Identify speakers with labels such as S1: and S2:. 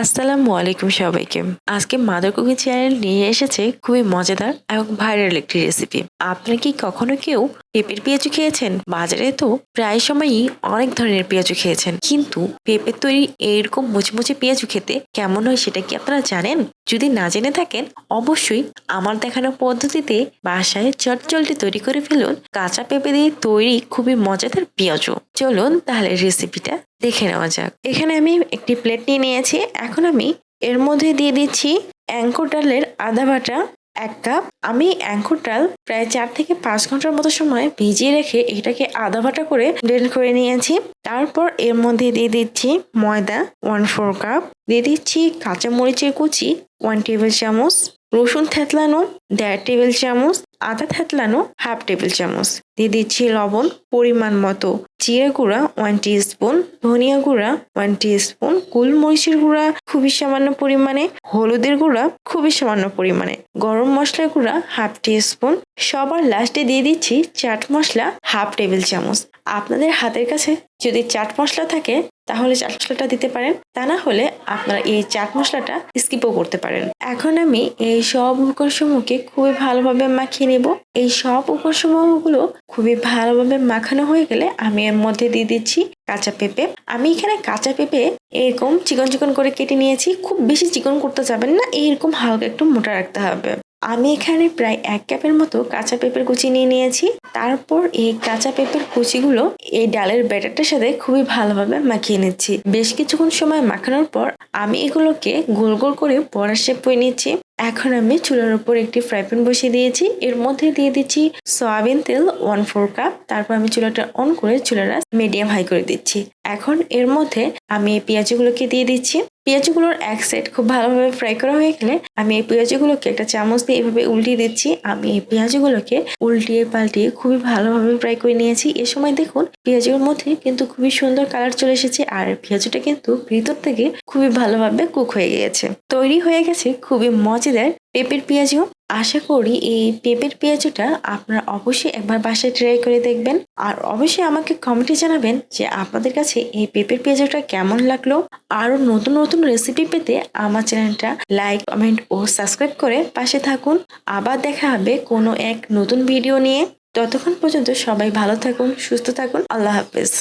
S1: আসসালামু আলাইকুম সবাইকে। আজকে মাদার কুকিং চ্যানেল নিয়ে এসেছে খুবই মজাদার এবং ভাইরাল একটি রেসিপি আপনার কি কখনো কেউ পেঁপের পেঁয়াজু খেয়েছেন। বাজারে তো প্রায় সময়ই অনেক ধরনের পেঁয়াজু খেয়েছেন। কিন্তু পেঁপের তৈরি এইরকম মুচমুচে পেঁয়াজু খেতে কেমন হয় সেটা কি আপনারা জানেন? যদি না জেনে থাকেন, অবশ্যই আমার দেখানো পদ্ধতিতে বাসায় চটচলটি তৈরি করে ফেলুন কাঁচা পেঁপে দিয়ে তৈরি খুবই মজাদার পেঁয়াজু চলুন তাহলে রেসিপিটা দেখে নেওয়া যাক। এখানে আমি একটি প্লেট নিয়ে নিয়েছি। এখন আমি এর মধ্যে দিয়ে দিচ্ছি অ্যাঙ্কর ডালের আদা বাটা এক কাপ আমি অ্যাঙ্কুর ডাল প্রায় চার থেকে পাঁচ ঘণ্টার মতো সময় ভিজিয়ে রেখে এটাকে আদা ভাটা করে ব্লেন্ড করে নিয়েছি। তারপর এর মধ্যে দিয়ে দিচ্ছি ময়দা ওয়ান ফোর কাপ দিয়ে দিচ্ছি কাঁচা মরিচের কুচি ওয়ান টেবিল চামচ, রসুন থেতলানো দেড় টেবিল চামচ, আদা থেতলানো হাফ টেবিল চামচ। দিয়ে দিচ্ছি লবণ পরিমাণ মতো। জিরে গুঁড়া ওয়ান স্পুন ধনিয়া গুঁড়া ওয়ান স্পুন গোলমরিচের গুঁড়া খুবই সামান্য পরিমাণে, হলুদের গুঁড়া খুবই সামান্য পরিমাণে। গরম মশলার গুঁড়া হাফ স্পুন সবার লাস্টে দিয়ে দিচ্ছি চাট মশলা হাফ টেবিল চামচ। আপনাদের হাতের কাছে যদি চাট মশলা থাকে, তাহলে চাট মশলাটা দিতে পারেন, তা না হলে আপনারা এই চাট মশলাটা স্কিপও করতে পারেন। এখন আমি এই সব উপকরণসমূহকে খুবই ভালোভাবে মাখিয়ে নেব। এই সব উপকরণসমূহগুলো খুবই ভালোভাবে মাখানো হয়ে গেলে আমি এর মধ্যে দিয়ে দিচ্ছি কাঁচা পেঁপে। আমি এখানে কাঁচা পেঁপে এরকম চিকন চিকন করে কেটে নিয়েছি। খুব বেশি চিকন করতে যাবেন না এইরকম হালকা একটু মোটা রাখতে হবে। আমি এখানে প্রায় এক কাপের মতো কাঁচা পেঁপের কুচি নিয়ে নিয়েছি। তারপর এই কাঁচা পেঁপের কুচিগুলো এই ডালের ব্যাটারটার সাথে খুবই ভালোভাবে মাখিয়ে নিচ্ছি। বেশ কিছুক্ষণ সময় মাখানোর পর আমি এগুলোকে গোল গোল করে বড়া শেপ করে নিচ্ছি। এখন আমি চুলার উপর একটি ফ্রাই প্যান বসিয়ে দিয়েছি। এর মধ্যে দিয়ে দিচ্ছি সয়াবিন তেল ওয়ান ফোর কাপ তারপর আমি চুলাটা অন করে চুলাটা মিডিয়াম হাই করে দিচ্ছি। এখন এর মধ্যে আমি পেঁয়াজগুলোকে দিয়ে দিচ্ছি। পেঁয়াজগুলোর এক সাইড খুব ভালোভাবে ফ্রাই করা হয়ে গেলে আমি এই পেঁয়াজগুলোকে একটা চামচ দিয়ে এভাবে উল্টিয়ে দিচ্ছি। আমি এই পেঁয়াজগুলোকে উল্টিয়ে পাল্টিয়ে খুবই ভালোভাবে ফ্রাই করে নিয়েছি। এ সময় দেখুন পেঁয়াজের মধ্যে কিন্তু খুবই সুন্দর কালার চলে এসেছে আর পেঁয়াজটা কিন্তু ভিতর থেকে খুবই ভালোভাবে কুক হয়ে গিয়েছে। তৈরি হয়ে গেছে খুবই মজাদার পেঁপের পেঁয়াজু আশা করি এই পেঁপের পেঁয়াজুটা আপনারা অবশ্যই একবার বাসায় ট্রাই করে দেখবেন। আর অবশ্যই আমাকে কমেন্টে জানাবেন যে আপনাদের কাছে এই পেঁপের পেঁয়াজুটা কেমন লাগল। আরও নতুন নতুন রেসিপি পেতে আমার চ্যানেলটা লাইক কমেন্ট ও সাবস্ক্রাইব করে পাশে থাকুন। আবার দেখা হবে কোনো এক নতুন ভিডিও নিয়ে। ততক্ষণ পর্যন্ত সবাই ভালো থাকুন, সুস্থ থাকুন। আল্লাহ হাফেজ।